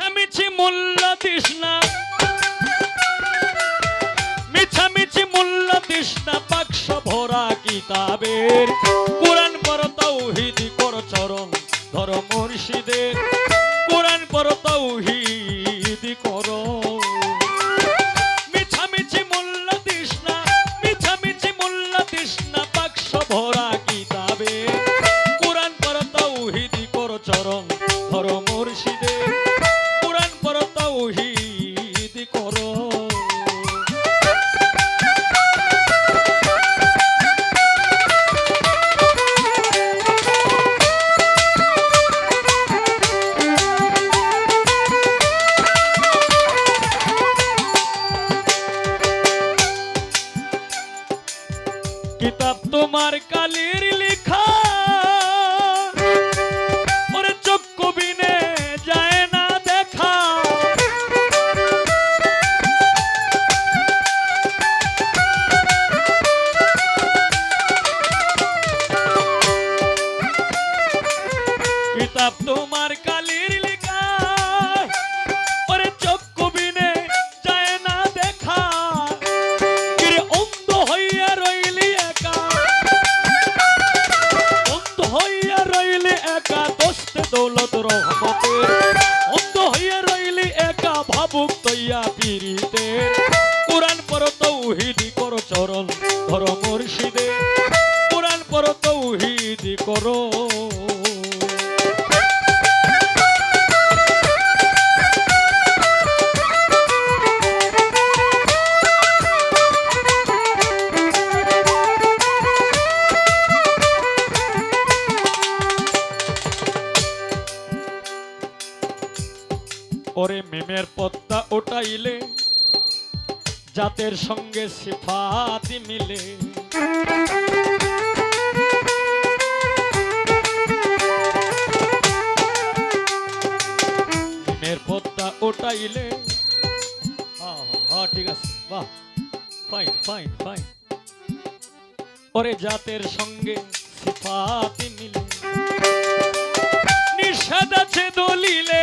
মিছামিছি মূল্য দিস না। মিছামিছি মূল্য দিস না বাক্স ভরা কিতাবের। কোরআন পর তৌহিদি কর চরণ ধর মুর্শিদের। কিতাব তোমার কালির লেখা ওরে চক্ষু বিনে যায় না দেখা কিতাব তোমার তৌহিদি কর চরণ ধর মুর্শিদে। কোরআন পর তৌহিদি করো। ওরে মেমের পদ্মা ওটাইলে জাতের সঙ্গে সিফাতি মিলে। পদ্মা ওটাইলে। হ্যাঁ ঠিক আছে, বাহ ফাইন ফাইন ফাইন ওরে জাতের সঙ্গে সিফাতি মিলে। নিষেধ আছে দলিলে।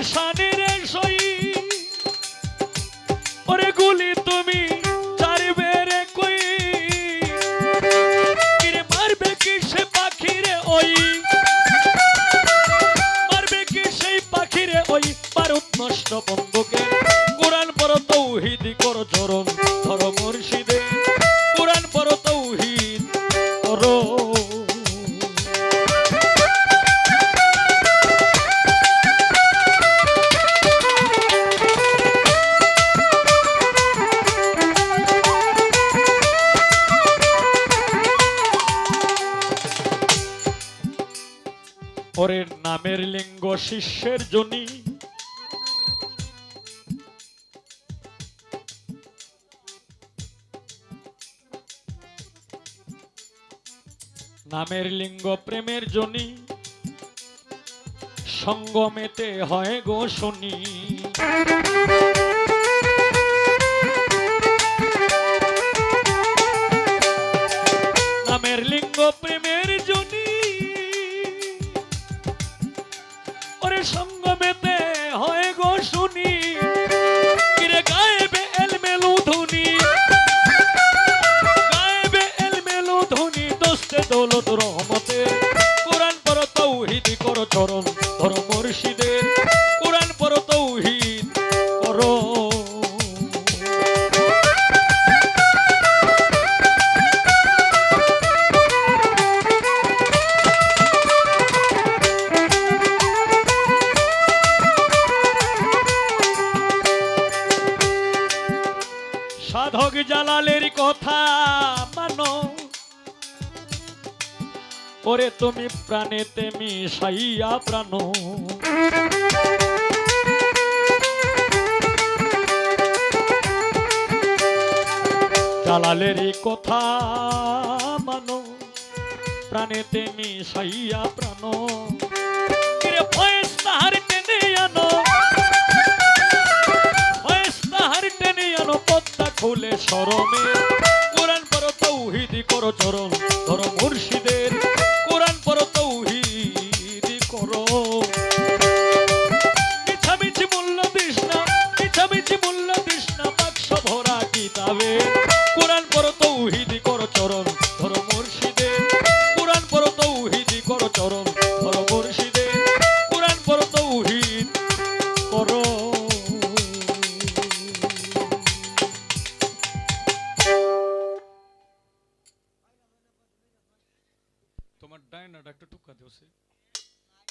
করিলে রে সই। ওরে গুলি তুমি চার বেড়ে কই কিরে মারবে সে পাখিরে ওই? মারবে কি সেই পাখিরে ওই? বারুদ নষ্ট বন্ধুকে ওরে নামের লিঙ্গ শিষ্যের জনি। নামের লিঙ্গ প্রেমের জনি। সঙ্গমেতে হয় গো শনি। নামের লিঙ্গ প্রেমের ওরে সঙ্গমেতে হয় গো শুনি। কিরে গায়েবে এলমেলু ধুনি গায়েবে এলমেলু ধুনি দোস্তে দৌলত রহমতে। জালালের কথা মানো। ওরে তুমি প্রাণেতে মিশাইয়া প্রাণ। জালালেরই কথা মানো, প্রাণেতে মিশাইয়া প্রাণ। কিরে সরমে কোরআন পর তৌহিদি, করো চরণ, ধরো মুর্শিদের। কোরআন পর তৌহিদি, করো। মিছামিছি মূল্য দিস না মিছামিছি মূল্য দিস না বাক্স ভরা কিতাবে। কোরআন পর তৌহিদি, করো চরণ